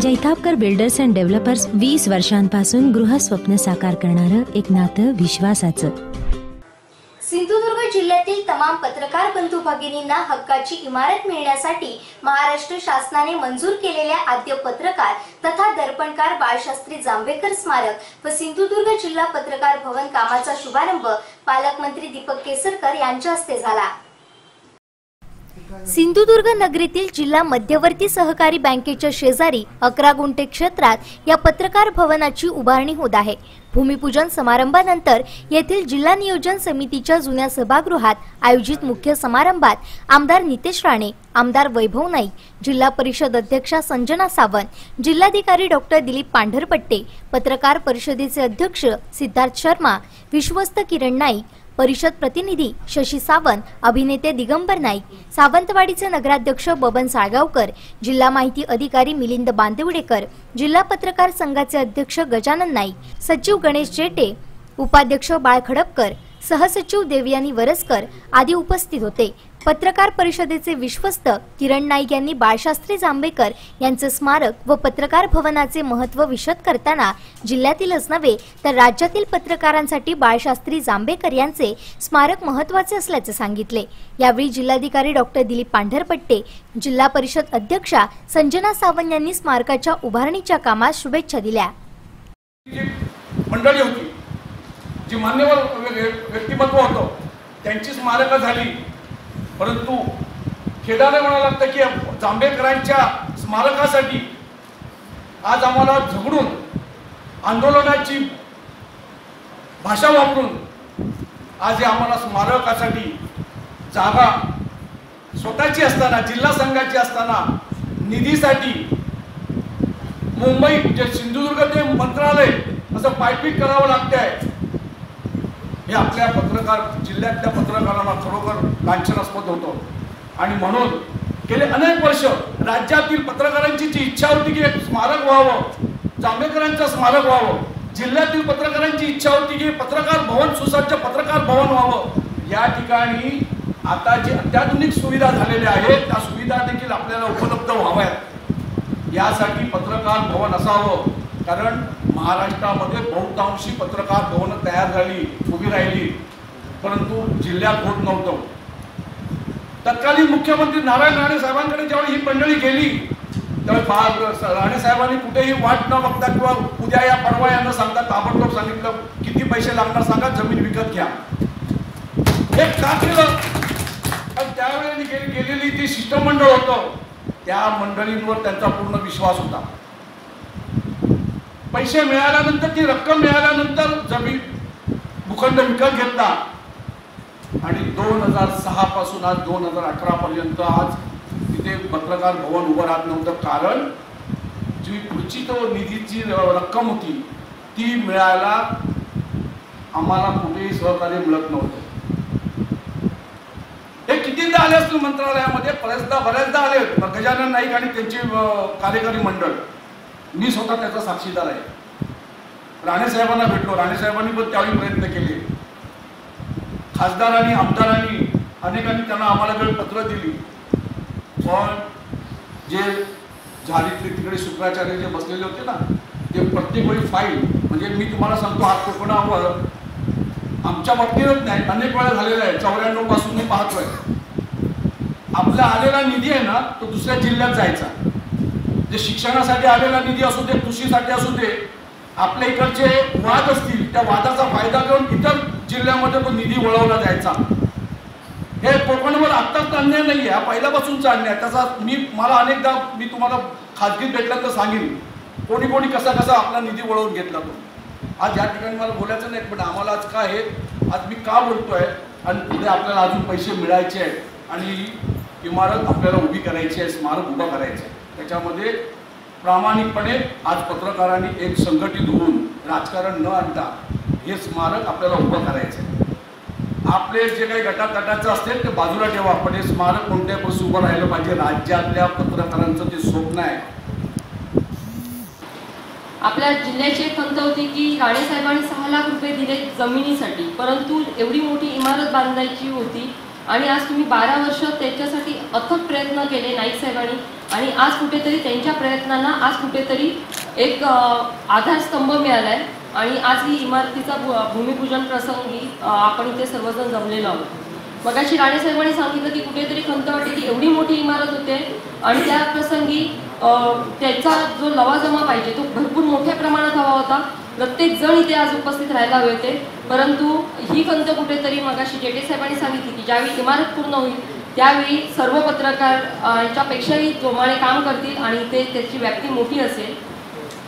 Jaitapkar builders and developers वीस वर्षांपासून गृहस्वप्न साकार करणारं एक नातं विश्वासाचं. सिंधुदुर्ग जिल्ह्यातील तमाम पत्रकार बंधू भगिनींना हक्काची इमारत मिळण्यासाठी महाराष्ट्र शासनाने मंजूर केलेल्या आद्य पत्रकार तथा दर्पणकार बाळशास्त्री जांभेकर स्मारक व सिंधुदुर्ग जिल्हा पत्रकार भवन कामाचा शुभारंभ पालकमंत्री दीपक केसरकर यांच्या हस्ते झाला. सिंधुदुर्ग नगरीतील जिल्हा मध्यवर्ती सहकारी बँकेच्या शेजारी अकरा गुंठे क्षेत्रात या पत्रकार भवनाची उभारणी होत आहे. भूमिपूजन समारंभानंतर येथील जिल्हा नियोजन समितीच्या जुन्या सभागृहात आयोजित मुख्य समारंभात आमदार नितेश राणे आमदार वैभव नाईक जिल्हा परिषद अध्यक्षा संजना सावंत जिल्हाधिकारी डॉक्टर दिलीप पांढरपट्टे पत्रकार परिषदेचे अध्यक्ष सिद्धार्थ शर्मा विश्वस्त किरण नाईक परिषद प्रतिनिधी शशी सावंत अभिनेते दिगंबर नाईक सावंतवाडीचे नगराध्यक्ष बबन साळगावकर जिल्हा माहिती अधिकारी मिलिंद बांदिवडेकर जिल्हा पत्रकार संघाचे अध्यक्ष गजानन नाईक सचिव गणेश जेटे उपाध्यक्ष बाळ खडपकर सहसचिव देवयानी वरसकर आदी उपस्थित होते. पत्रकार परिषदेचे विश्वस्त किरण नाईक यांनी बाळशास्त्री जांभेकर यांचे स्मारक व पत्रकार भवनाचे महत्त्व विशद करताना जिल्ह्यातीलच नव्हे तर राज्यातील पत्रकारांसाठी बाळशास्त्री जांभेकर यांचे स्मारक महत्त्वाचे असल्याचे सांगितले. यावेळी जिल्हाधिकारी डॉक्टर दिलीप पांढरपट्टे जिल्हा परिषद अध्यक्षा संजना सावंत यांनी स्मारकाच्या उभारणीच्या कामास शुभेच्छा दिल्या. मंडळी होती जी मान्यवर व्यक्तिमत्व होतं त्यांची स्मारकं झाली. परंतु खेदाने म्हणायला लागतं की जांभेकरांच्या स्मारकासाठी आज आम्हाला झगडून आंदोलनाची भाषा वापरून आज आम्हाला स्मारकासाठी जागा स्वतःची असताना जिल्हा संघाची असताना निधीसाठी मुंबई जे सिंधुदुर्ग ते मंत्रालय असं पायपीट करावं लागतंय. हे आपल्या पत्रकार जिल्ह्यातल्या पत्रकारांना खरोखर लांछनास्पद होतं. आणि म्हणून गेले अनेक वर्ष राज्यातील पत्रकारांची जी इच्छा होती की एक स्मारक व्हावं जांभेकरांचं स्मारक व्हावं जिल्ह्यातील पत्रकारांची इच्छा होती की पत्रकार भवन सुसज्ज पत्रकार भवन व्हावं या ठिकाणी आता जी अत्याधुनिक सुविधा झालेल्या आहेत त्या सुविधा देखील आपल्याला उपलब्ध व्हाव्यात. यासाठी पत्रकार भवन असावं. कारण महाराष्ट्रामध्ये बहुतांशी पत्रकार भवन तयार झाली उभी राहिली परंतु जिल्ह्यात होत नव्हतं. तत्कालीन मुख्यमंत्री नारायण राणे साहेबांकडे जेव्हा ही मंडळी गेली तेव्हा राणे साहेबांनी कुठेही वाट न बघता किंवा उद्या या परवा यांना सांगता ताबडतोब सांगितलं किती पैसे लागणार सांगा जमीन विकत घ्या. हे का केलं? त्यावेळी गेलेली जी शिष्टमंडळ होतं. त्या मंडळींवर त्यांचा पूर्ण विश्वास होता. पैसे मिळाल्यानंतर ती रक्कम मिळाल्यानंतर जमीन भूखंड विकत घेतला. आणि दोन हजार सहा पासून आज दोन हजार अठरा पर्यंत आज तिथे पत्रकार भवन उभं राहत नव्हतं. कारण जी पुढची तो निधीची रक्कम होती ती मिळायला आम्हाला कुठेही सहकार्य मिळत नव्हतं. हे कितीदा आले असतील मंत्रालयामध्ये? बऱ्याचदा बऱ्याचदा आले गजानन नाईक आणि त्यांची कार्यकारी मंडळ. मी स्वतः त्याचा साक्षीदार आहे. राणेसाहेबांना भेटलो. राणेसाहेबांनी पण त्यावेळी प्रयत्न केले. खासदारांनी आमदारांनी अनेकांनी त्यांना आम्हाला वेळ पत्र दिली. पण जे झाली तिकडे शुक्राचार्य जे बसलेले होते ना ते प्रत्येक वेळी फाईल म्हणजे मी तुम्हाला सांगतो हा कोकणावर आमच्या बाबतीतच नाही अनेक वेळा झालेला आहे. चौऱ्याण्णवपासून मी पाहतोय. आपला आलेला निधी आहे ना तो दुसऱ्या जिल्ह्यात जायचा. जे शिक्षणासाठी आलेला निधी असू दे कृषीसाठी असू दे आपल्या इकडचे वाद असतील त्या वादाचा फायदा घेऊन इतर जिल्ह्यामध्ये तो निधी वळवला जायचा. हे कोकणवर आत्ताच अन्याय नाही आहे हा पहिल्यापासूनचा अन्याय. त्याचा मी मला अनेकदा मी तुम्हाला खाजगीत भेटलं तर सांगेन कोणी कोणी कसा कसा आपला निधी वळवून घेतला तो. आज या ठिकाणी मला बोलायचं नाही पण आम्हाला आज काय आहे आज मी का बोलतोय आणि पुढे आपल्याला अजून पैसे मिळायचे आहेत आणि इमारत आपल्याला उभी करायची आहे स्मारक उभं करायचं आहे. त्याच्यामध्ये प्रामाणिकपणे आज पत्रकारांनी एक संघटित होऊन राजकारण न आणता हे स्मारक आपल्याला उभं करायचं आपले जे काही गटातटाचं असतील ते बाजूला ठेवा पण हे स्मारक कोणत्या बस उभं राहिलं पाहिजे? राज्यातल्या पत्रकारांचं ते स्वप्न आहे. आपल्या जिल्ह्याची एक खंत होती की राणेसाहेबांनी सहा लाख रुपये दिले जमिनीसाठी. परंतु एवढी मोठी इमारत बांधायची होती आणि आज तुम्ही बारा वर्ष त्याच्यासाठी अथक प्रयत्न केले नाईक साहेबांनी. आणि आज कुठेतरी त्यांच्या प्रयत्नांना आज कुठेतरी एक आधारस्तंभ मिळाला आहे आणि आज ही इमारतीचा भू- भूमिपूजन प्रसंगी आपण इथे सर्वजण जमलेलो आहोत. मग अशी राणेसाहेबांनी सांगितलं की कुठेतरी खंत वाटते की एवढी मोठी इमारत होते आणि त्या प्रसंगी त्याचा जो लवाजमा पाहिजे तो भरपूर मोठ्या प्रमाणात हवा होता. प्रत्येक जण इथे आज उपस्थित राहायला हवे होते. परंतु ही खंत कुठेतरी मगाशी जेटे साहेबांनी सांगितली की ज्यावेळी इमारत पूर्ण होईल त्यावेळी सर्व पत्रकार अ, जोमाने काम करतील आणि ते त्याची व्याप्ती मोठी असेल.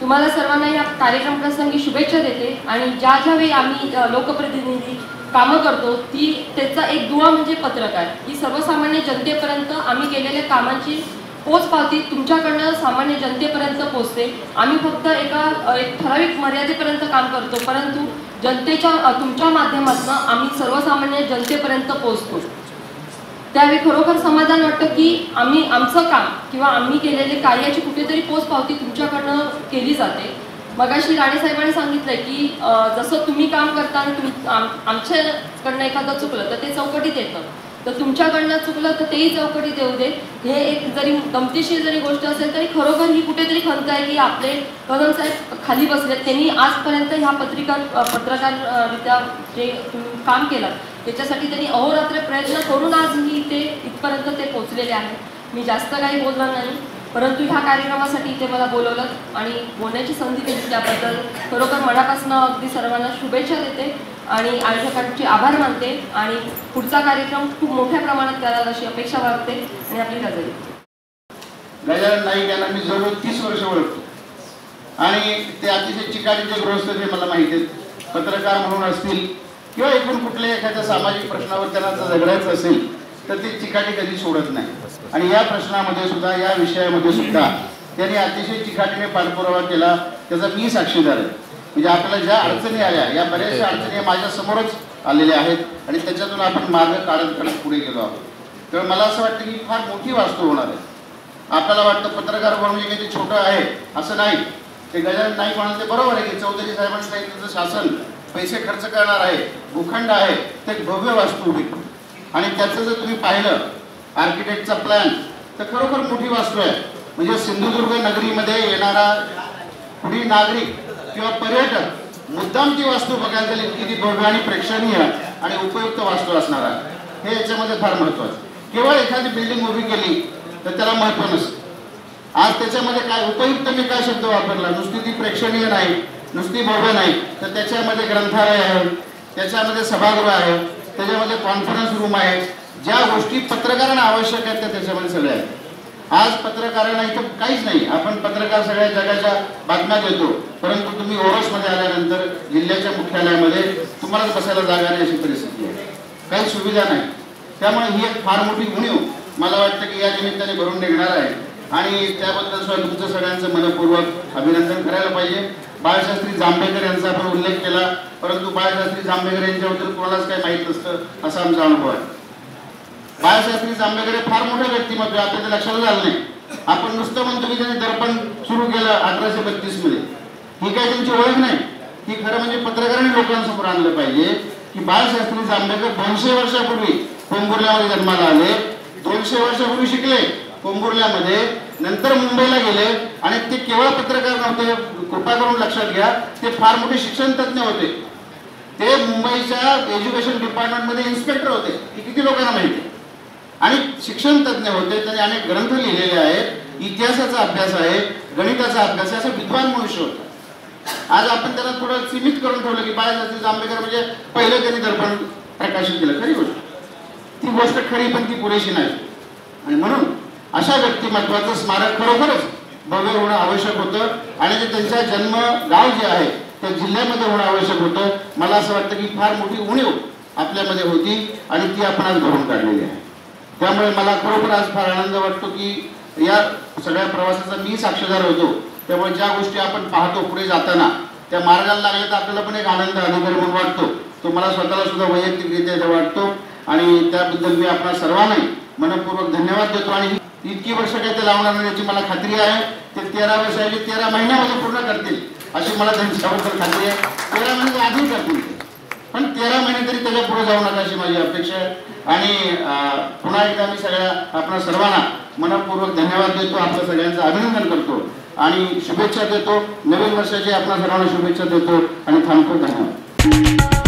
तुम्हाला सर्वांना या कार्यक्रम प्रसंगी शुभेच्छा देते आणि ज्या ज्या वेळी आम्ही लोकप्रतिनिधी कामं करतो ती त्याचा एक दुवा म्हणजे पत्रकार. ही सर्वसामान्य जनतेपर्यंत आम्ही केलेल्या कामांची पोचपावती तुमच्याकडनं सामान्य जनतेपर्यंत पोचते. आम्ही फक्त एका एक ठराविक मर्यादेपर्यंत काम करतो परंतु जनतेच्या तुमच्या माध्यमातून आम्ही सर्वसामान्य जनतेपर्यंत पोचतो. त्यावेळी खरोखर समाधान वाटतं की आम्ही आमचं काम किंवा आम्ही केलेले कार्याची कुठेतरी पोचपावती तुमच्याकडनं केली जाते. मगाशी राणे साहेबांनी सांगितलंय की जसं तुम्ही काम करता आणि तुम आम- आमच्याकडनं एखादं चुकलं तर ते चौकटीत येतं. तर तुमच्याकडनं चुकलं तर तेही चौकटीत येऊ दे. हे एक जरी गमतीशीर जरी गोष्ट असेल तरी खरोखर ही कुठेतरी खंत आहे की आपले कदम साहेब खाली बसलेत. त्यांनी आजपर्यंत ह्या पत्रिका पत्रकाररित्या जे काम केलं त्याच्यासाठी त्यांनी अहोरात्र प्रयत्न करून आज मी इथे इथपर्यंत ते पोचलेले आहेत मी जास्त काही बोलणार नाही परंतु ह्या कार्यक्रमासाठी इथे मला बोलवलं आणि बोलण्याची संधी दिली त्याबद्दल खरोखर मनापासून अगदी सर्वांना शुभेच्छा देते आणि आयोजकांचे आभार मानते आणि पुढचा कार्यक्रम खूप मोठ्या प्रमाणात करायला अशी अपेक्षा बाळगते आणि आपली गजल गजानन नाईक यांना मी जवळ तीस वर्ष ओळखतो. आणि ते अतिशय चिकाटीचे गृहस्थ ते मला माहिती आहेत. पत्रकार म्हणून असतील किंवा एकूण कुठल्याही एखाद्या सामाजिक प्रश्नावर त्यांना जर झगडायचं असेल तर ते चिकाटी कधी सोडत नाही. आणि या प्रश्नामध्ये सुद्धा या विषयामध्ये सुद्धा त्यांनी अतिशय चिकाटीने पाठपुरावा केला त्याचा मी साक्षीदार आहे. म्हणजे आपल्याला ज्या अडचणी आल्या या बऱ्याचशा अडचणी माझ्या समोरच आलेल्या आहेत आणि त्याच्यातून आपण मार्ग काढत काढत पुढे गेलो आहोत. तर मला असं वाटतं की फार मोठी वास्तू होणार आहे. आपल्याला वाटतं पत्रकार म्हणजे काही ते छोटं आहे असं नाही. ते गजानन नाईक म्हणाले ते बरोबर आहे की चौधरी साहेबांनी सांगितलं शासन पैसे खर्च करणार आहे भूखंड आहे ते भव्य वास्तू उभी आणि त्याचं जर तुम्ही पाहिलं आर्किटेक्टचा प्लॅन तर खरोखर मोठी वास्तू आहे. म्हणजे सिंधुदुर्ग नगरीमध्ये येणारा कुणी नागरिक किंवा पर्यटक मुद्दाम ती वास्तू बघायला गेली किती भव्य आणि प्रेक्षणीय आणि उपयुक्त वास्तू असणार आहे. हे याच्यामध्ये फार महत्वाचं केवळ एखादी बिल्डिंग उभी केली तर त्याला महत्त्व नसतं. आज त्याच्यामध्ये काय उपयुक्त मी काय शब्द वापरला नुसती ती प्रेक्षणीय नाही नुसती भव्य नाही. तर त्याच्यामध्ये ग्रंथालय आहे त्याच्यामध्ये सभागृह आहे त्याच्यामध्ये कॉन्फरन्स रूम आहे. ज्या गोष्टी पत्रकारांना आवश्यक आहेत त्या त्याच्यामध्ये सगळ्या आहेत. आज पत्रकारांना इथं काहीच नाही. आपण पत्रकार सगळ्या जगाच्या बातम्या देतो. परंतु तुम्ही ओरसमध्ये आल्यानंतर जिल्ह्याच्या मुख्यालयामध्ये तुम्हालाच बसायला जागा नाही अशी परिस्थिती आहे. काही सुविधा नाही. त्यामुळे ही एक फार मोठी उणीव हो. मला वाटतं की या निमित्ताने भरून निघणार आहे. आणि त्याबद्दल सुद्धा तुमचं सगळ्यांचं मनपूर्वक अभिनंदन करायला पाहिजे. बाळशास्त्री जांभेकर यांचा आपण उल्लेख केला. परंतु बाळशास्त्री जांभेकर यांच्याबद्दल कोणालाच काही माहीत नसतं असा आमचा अनुभव आहे. बाळशास्त्री जांभेकर हे फार मोठं व्यक्तिमत्व आहे आपल्या लक्षात झालं नाही. आपण नुसतं म्हणतो की त्यांनी दर्पण सुरू केलं अठराशे बत्तीसमध्ये ही काय त्यांची ओळख नाही. ही खरं म्हणजे पत्रकारांनी लोकांसमोर आणलं पाहिजे की बाळशास्त्री जांभेकर दोनशे वर्षापूर्वी कोंबुर्ल्यामध्ये जन्माला आले. दोनशे वर्षापूर्वी शिकले कोंबुर्ल्यामध्ये. नंतर मुंबईला गेले आणि ते केवळ पत्रकार नव्हते कृपा करून लक्षात घ्या ते फार मोठे शिक्षण तज्ज्ञ होते. ते मुंबईच्या एज्युकेशन डिपार्टमेंटमध्ये इन्स्पेक्टर होते. हे किती लोकांना माहिती? आहे? आणि शिक्षण तज्ज्ञ होते त्यांनी अनेक ग्रंथ लिहिलेले आहेत इतिहासाचा अभ्यास आहे गणिताचा अभ्यास आहे असं विद्वान मनुष्य होता. आज आपण त्याला थोडं सीमित करून ठेवलं की बाळासाहेब जांभेकर म्हणजे पहिलं त्यांनी दर्पण प्रकाशित केलं. खरी गोष्ट. ती गोष्ट खरी पण ती पुरेशी नाही. आणि म्हणून अशा व्यक्तिमत्वाचं स्मारक खरोखरच भव्य होणं आवश्यक होतं. आणि जे त्यांचा जन्म गाव जे आहे त्या जिल्ह्यामध्ये होणं आवश्यक होतं. मला असं वाटतं की फार मोठी उणीव आपल्यामध्ये होती आणि ती आपण आज भरून काढलेली आहे. त्यामुळे मला खरोखर आज फार आनंद वाटतो की या सगळ्या प्रवासाचा मी साक्षीदार होतो. त्यामुळे ज्या गोष्टी आपण पाहतो पुढे जाताना त्या मार्गाला लागल्या तर आपल्याला पण एक आनंद अधिकारी म्हणून वाटतो. तो मला स्वतःला सुद्धा वैयक्तिकरित्या वाटतो. आणि त्याबद्दल मी आपल्या सर्वांनाही मनपूर्वक धन्यवाद देतो आणि इतकी वर्ष काही ते लावणार नाही याची मला खात्री आहे. ते तेरा वर्ष आहे तेरा महिन्यामध्ये पूर्ण करतील अशी मला त्यांच्याबद्दल खात्री आहे. तेरा महिने आधी करतील पण तेरा महिने तरी त्याच्या पुढे जाऊ नका अशी माझी अपेक्षा आहे. आणि पुन्हा एकदा मी सगळ्या आपल्या सर्वांना मनपूर्वक धन्यवाद देतो. आपल्या सगळ्यांचं अभिनंदन करतो. आणि शुभेच्छा देतो. नवीन वर्षाची आपल्या सर्वांना शुभेच्छा देतो. आणि थांबतो. धन्यवाद.